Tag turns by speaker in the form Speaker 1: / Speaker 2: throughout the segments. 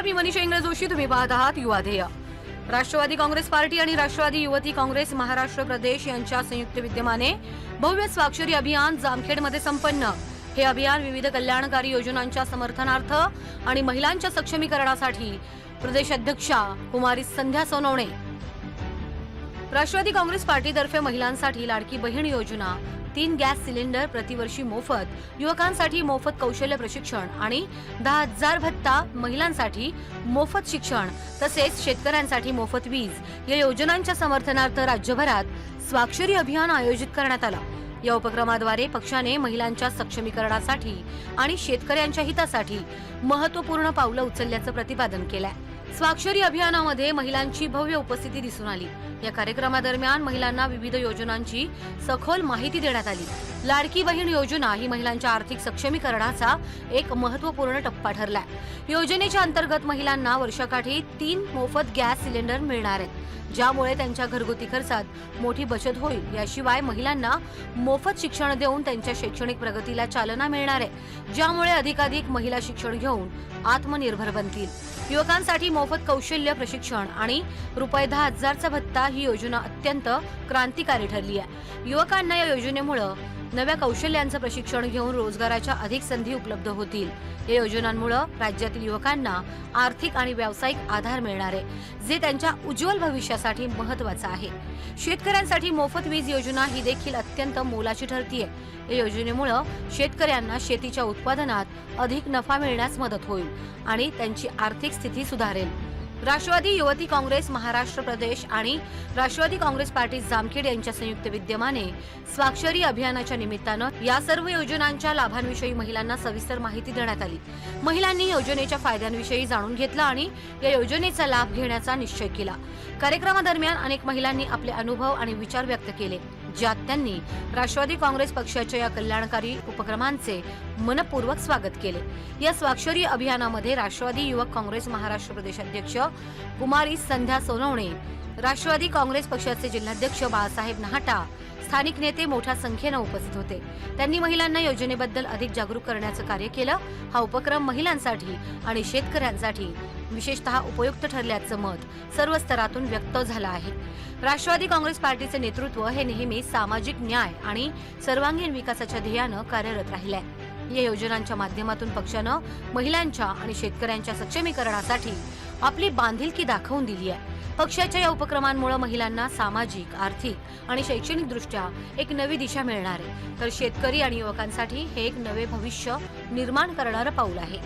Speaker 1: नमस्कार मी मनीषा इंग्रज जोशी तुम्ही पाहत आहात युवाधेय राष्ट्रवादी काँग्रेस पार्टी आणि राष्ट्रवादी युवती काँग्रेस महाराष्ट्र प्रदेश यांच्या संयुक्त विद्यमाने भव्य स्वाक्षरी अभियान जामखेडमध्ये संपन्न. हे अभियान विविध कल्याणकारी योजनांच्या समर्थनार्थ आणि महिलांच्या सक्षमीकरणासाठी प्रदेश अध्यक्षा कुमारी संध्या सोनवणे राष्ट्रवादी काँग्रेस पार्टीतर्फे महिलांसाठी लाडकी बहीण योजना तीन गॅस सिलेंडर प्रतिवर्षी मोफत युवकांसाठी मोफत कौशल्य प्रशिक्षण आणि दहा हजार भत्ता महिलांसाठी मोफत शिक्षण तसेच शेतकऱ्यांसाठी मोफत वीज या योजनांच्या समर्थनार्थ राज्यभरात स्वाक्षरी अभियान आयोजित करण्यात आलं. या उपक्रमाद्वारे पक्षाने महिलांच्या सक्षमीकरणासाठी आणि शेतकऱ्यांच्या हितासाठी महत्त्वपूर्ण पावलं उचलल्याचं प्रतिपादन केलंय. स्वाक्षरी अभियानामध्ये महिलांची भव्य उपस्थिती दिसून आली. या कार्यक्रमादरम्यान महिलांना विविध योजनांची सखोल माहिती देण्यात आली. लाडकी बहीण योजना ही महिलांच्या आर्थिक सक्षमीकरणाचा एक महत्त्वपूर्ण टप्पा ठरलाय. योजनेच्या अंतर्गत महिलांना वर्षाकाठी तीन मोफत गॅस सिलेंडर मिळणार आहेत. ज्यामुळे त्यांच्या घरगुती खर्चात मोठी बचत होईल. याशिवाय महिलांना मोफत शिक्षण देऊन त्यांच्या शैक्षणिक प्रगतीला चालना मिळणार आहे. ज्यामुळे अधिकाधिक महिला शिक्षण घेऊन आत्मनिर्भर बनतील. युवकांसाठी मोफत कौशल्य प्रशिक्षण आणि रुपये दहा हजारचा भत्ता ही योजना अत्यंत क्रांतिकारी ठरली आहे. युवकांना या योजनेमुळं नव्या कौशल्यांचं प्रशिक्षण घेऊन रोजगाराच्या अधिक संधी उपलब्ध होतील. या योजनांमुळं राज्यातील युवकांना आर्थिक आणि व्यावसायिक आधार मिळणार आहे जे त्यांच्या उज्ज्वल भविष्यासाठी महत्वाचं आहे. शेतकऱ्यांसाठी मोफत वीज योजना ही देखील अत्यंत मोलाची ठरतीये या योजनेमुळं शेतकऱ्यांना शेतीच्या उत्पादनात अधिक नफा मिळण्यास मदत होईल आणि त्यांची आर्थिक स्थिती सुधारेल. राष्ट्रवादी युवती काँग्रेस महाराष्ट्र प्रदेश आणि राष्ट्रवादी काँग्रेस पार्टी जामखेड यांच्या संयुक्त विद्यमाने स्वाक्षरी अभियानाच्या निमित्तानं या सर्व योजनांच्या लाभांविषयी महिलांना सविस्तर माहिती देण्यात आली. महिलांनी योजनेच्या फायद्यांविषयी जाणून घेतलं आणि या योजनेचा लाभ घेण्याचा निश्चय केला. कार्यक्रमादरम्यान अनेक महिलांनी आपले अनुभव आणि विचार व्यक्त केले ज्यात त्यांनी राष्ट्रवादी काँग्रेस पक्षाच्या या कल्याणकारी उपक्रमांचे मनपूर्वक स्वागत केले. या स्वाक्षरी अभियानामध्ये राष्ट्रवादी युवक काँग्रेस महाराष्ट्र प्रदेश अध्यक्ष कुमारी संध्या सोनवणे. राष्ट्रवादी काँग्रेस पक्षाचे जिल्हाध्यक्ष बाळासाहेब नहाटा स्थानिक नेते मोठ्या संख्येनं उपस्थित होते. त्यांनी महिलांना योजनेबद्दल अधिक जागरूक करण्याचं कार्य केलं. हा उपक्रम महिलांसाठी आणि शेतकऱ्यांसाठी विशेषतः उपयुक्त ठरल्याचं मत सर्व स्तरातून व्यक्त झालं आहे. राष्ट्रवादी काँग्रेस पार्टीचे नेतृत्व हे नेहमी सामाजिक न्याय आणि सर्वांगीण विकासाच्या ध्येयानं कार्यरत राहिलंय. या योजनांच्या माध्यमातून पक्षानं महिलांच्या आणि शेतकऱ्यांच्या सक्षमीकरणासाठी आपली बांधिलकी दाखवून दिली आहे. पक्षाच्या या उपक्रमांमुळे महिलांना सामाजिक आर्थिक आणि शैक्षणिक दृष्ट्या एक नवी दिशा मिळणार आहे. तर शेतकरी आणि युवकांसाठी हे एक नवे भविष्य निर्माण करणारं पाऊल आहे.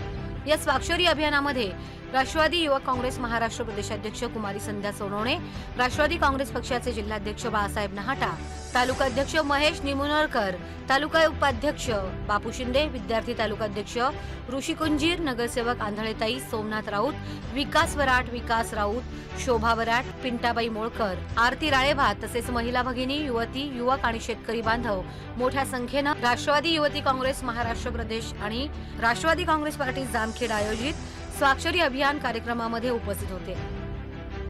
Speaker 1: या स्वाक्षरी अभियानामध्ये राष्ट्रवादी युवक काँग्रेस महाराष्ट्र प्रदेशाध्यक्ष कुमारी संध्या सोनवणे राष्ट्रवादी काँग्रेस पक्षाचे जिल्हाध्यक्ष बाळासाहेब नहाटा तालुका अध्यक्ष महेश निमुनरकर तालुका उपाध्यक्ष बापू शिंदे विद्यार्थी तालुकाध्यक्ष ऋषिकुंजीर ऋषी कुंजीर नगरसेवक आंधळेताई सोमनाथ राऊत विकास वराट विकास राऊत शोभा वराट पिंटाबाई मोळकर आरती राळेभात तसेच महिला भगिनी युवती युवक आणि शेतकरी बांधव मोठ्या संख्येनं राष्ट्रवादी युवती काँग्रेस महाराष्ट्र प्रदेश आणि राष्ट्रवादी काँग्रेस पार्टी जामखेड आयोजित स्वाक्षरी अभियान कार्यक्रमामध्ये उपस्थित होते.